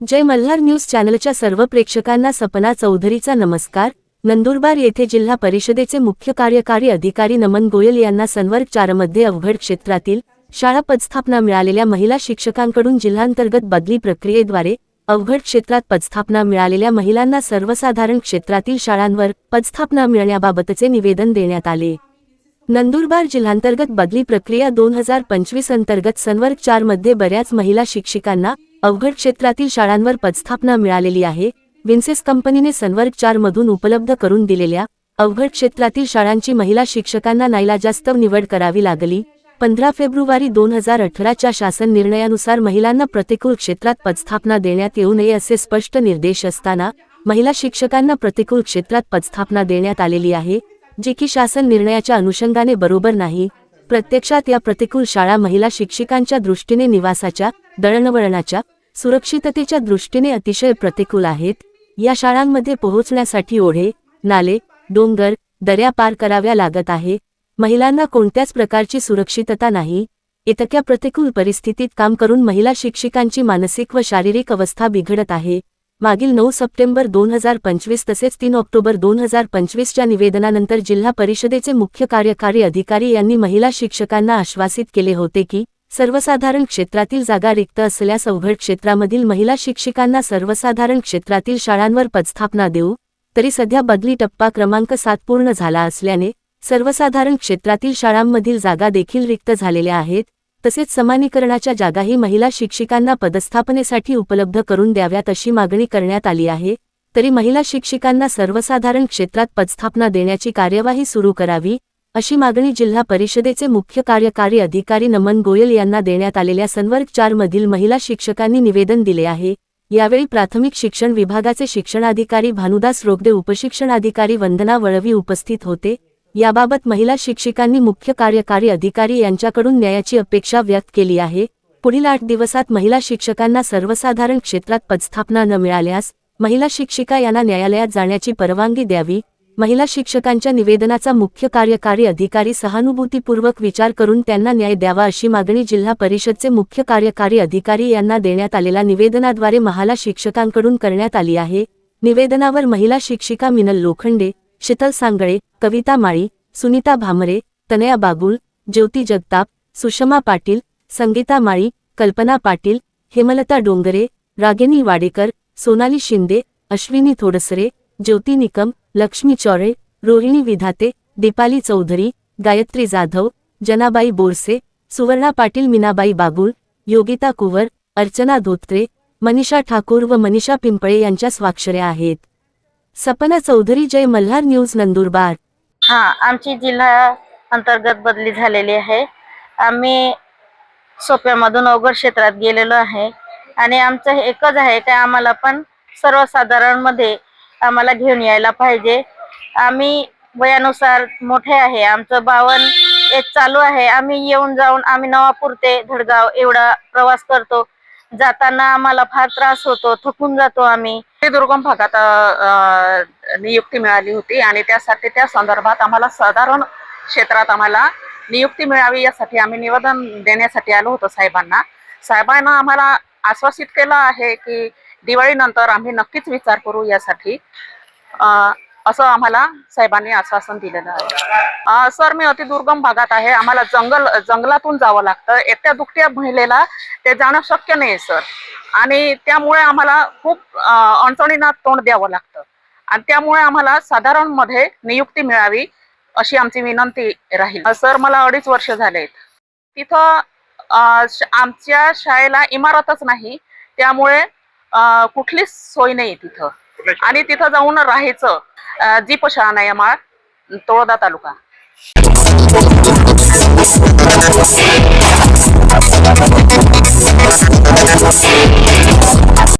जय Malhar news चॅनलच्या सर्व प्रेक्षकांना सपना चौधरीचा नमस्कार. नंदुरबार येथे जिल्हा परिषदेचे मुख्य कार्यकारी अधिकारी नमन गोयल यांना सनवर्ग चारमध्ये अवघड क्षेत्रातील शाळा पदस्थापना मिळालेल्या महिला शिक्षकांकडून जिल्हांतर्गत बदली प्रक्रियेद्वारे अवघड क्षेत्रात पदस्थापना मिळालेल्या महिलांना सर्वसाधारण क्षेत्रातील शाळांवर पदस्थापना मिळण्याबाबतचे निवेदन देण्यात आले. नंदुरबार जिल्हांतर्गत बदली प्रक्रिया दोन हजार पंचवीस अंतर्गत सनवर्ग चारमध्ये बऱ्याच महिला शिक्षिकांना अवघड क्षेत्रातील शाळांवर पदस्थापना मिळालेली आहे. विन्सेस कंपनीने सनवर्ग चार मधून उपलब्ध करून दिलेल्या अवघड क्षेत्रातील शाळांची महिला शिक्षकांना नाईलाजास्तव निवड करावी लागली. पंधरा फेब्रुवारी दोन हजार अठराच्या शासन निर्णयानुसार महिलांना प्रतिकूल क्षेत्रात पदस्थापना देण्यात येऊ नये असे स्पष्ट निर्देश असताना महिला शिक्षकांना प्रतिकूल क्षेत्रात पदस्थापना देण्यात आलेली आहे जे की शासन निर्णयाच्या अनुषंगाने बरोबर नाही. प्रत्यक्षात या प्रतिकूल शाळा महिला शिक्षिकांच्या दृष्टीने निवासाच्या दळणवळणाच्या सुरक्षिततेच्या दृष्टीने अतिशय प्रतिकूल आहेत. या शाळांमध्ये पोहोचण्यासाठी ओढे नाले डोंगर दऱ्या पार कराव्या लागत आहे. महिलांना कोणत्याच प्रकारची सुरक्षितता नाही. इतक्या प्रतिकूल परिस्थितीत काम करून महिला शिक्षिकांची मानसिक व शारीरिक अवस्था बिघडत आहे. मागील नऊ सप्टेंबर दोन हजार पंचवीस तसेच तीन ऑक्टोबर दोन हजार पंचवीसच्या निवेदनानंतर जिल्हा परिषदेचे मुख्य कार्यकारी अधिकारी यांनी महिला शिक्षकांना आश्वासित केले होते की सर्वसाधारण क्षेत्रातील जागा रिक्त असल्यास अवघड क्षेत्रामधील महिला शिक्षिकांना सर्वसाधारण क्षेत्रातील शाळांवर पदस्थापना देऊ तरी सध्या बदली टप्पा क्रमांक सात पूर्ण झाला असल्याने सर्वसाधारण क्षेत्रातील शाळांमधील जागा देखील रिक्त झालेल्या आहेत तसेच समानीकरणाच्या जागाही महिला शिक्षिकांना पदस्थापनेसाठी उपलब्ध करून द्याव्यात अशी मागणी करण्यात आली आहे तरी महिला शिक्षिकांना सर्वसाधारण क्षेत्रात पदस्थापना देण्याची कार्यवाही सुरू करावी अशी मागणी जिल्हा परिषदेचे मुख्य कार्यकारी अधिकारी नमन गोयल यांना देण्यात आलेल्या सनवर्ग चारमधील महिला शिक्षकांनी निवेदन दिले आहे. यावेळी प्राथमिक शिक्षण विभागाचे शिक्षणाधिकारी भानुदास रोगदे उपशिक्षणाधिकारी वंदना वळवी उपस्थित होते. याबाबत महिला शिक्षिकांनी मुख्य कार्यकारी अधिकारी यांच्याकडून न्यायाची अपेक्षा व्यक्त केली आहे. पुढील आठ दिवसात महिला शिक्षकांना सर्वसाधारण क्षेत्रात पदस्थापना न मिळाल्यास महिला शिक्षिका यांना न्यायालयात जाण्याची परवानगी द्यावी. महिला शिक्षकांच्या निवेदनाचा मुख्य कार्यकारी अधिकारी सहानुभूतीपूर्वक विचार करून त्यांना न्याय द्यावा अशी मागणी जिल्हा परिषदचे मुख्य कार्यकारी अधिकारी यांना देण्यात आलेल्या निवेदनाद्वारे महिला शिक्षकांकडून करण्यात आली आहे. निवेदनावर महिला शिक्षिका मिनल लोखंडे शीतल सांगळे कविता माळी सुनीता भामरे तनया बागुल ज्योती जगताप सुषमा पाटील संगीता माळी कल्पना पाटील हेमलता डोंगरे रागिनी वाडेकर सोनाली शिंदे अश्विनी थोडसरे ज्योती निकम लक्ष्मी चौरे रोहिणी विधाते दीपाली चौधरी गायत्री जाधव जनाबाई बोरसे सुवर्णा पाटील मीनाबाई बागुल योगिता कुवर अर्चना धोत्रे मनीषा ठाकूर व मनीषा पिंपळे यांच्या स्वाक्षऱ्या आहेत. सपना चौधरी जय मल्हार न्यूज नंदुरबार. हा आमची जिल्हा अंतर्गत बदली झालेली आहे. आम्ही सोप्यामधून अवघड क्षेत्रात गेलेलो आहे. आणि आमचं हे एकच आहे का आम्हाला पण सर्वसाधारणमध्ये आम्हाला घेऊन यायला पाहिजे. आम्ही वयानुसार मोठे आहे. आमचं बावन एज चालू आहे. आम्ही येऊन जाऊन आम्ही नवापूर ते धडगाव एवढा प्रवास करतो. जाताना आम्हाला फार त्रास होतो. थकून जातो आम्ही. ते दुर्गम भागात अ, नियुक्ती मिळाली होती आणि त्यासाठी त्या संदर्भात आम्हाला साधारण क्षेत्रात आम्हाला नियुक्ती मिळावी यासाठी आम्ही निवेदन देण्यासाठी आलो होतो साहेबांना. साहेबांना आम्हाला आश्वासित केलं आहे की दिवाळीनंतर आम्ही नक्कीच विचार करू यासाठी. असं आम्हाला साहेबांनी आश्वासन दिलेलं आहे. सर मी अतिदुर्गम भागात आहे. आम्हाला जंगल जंगलातून जावं लागतं. एकट्या दुकट्या महिलेला ते जाणं शक्य नाही सर. आणि त्यामुळे आम्हाला खूप अडचणींना तोंड द्यावं लागतं. आणि त्यामुळे आम्हाला साधारणमध्ये नियुक्ती मिळावी अशी आमची विनंती राहील. सर मला अडीच वर्ष झालेत. तिथं आमच्या शाळेला इमारतच नाही. त्यामुळे कुठलीच सोय नाही तिथं. आणि तिथं जाऊन राहायचं. जीप शाळा नाही आम्हाला तोळदा तालुका. Thank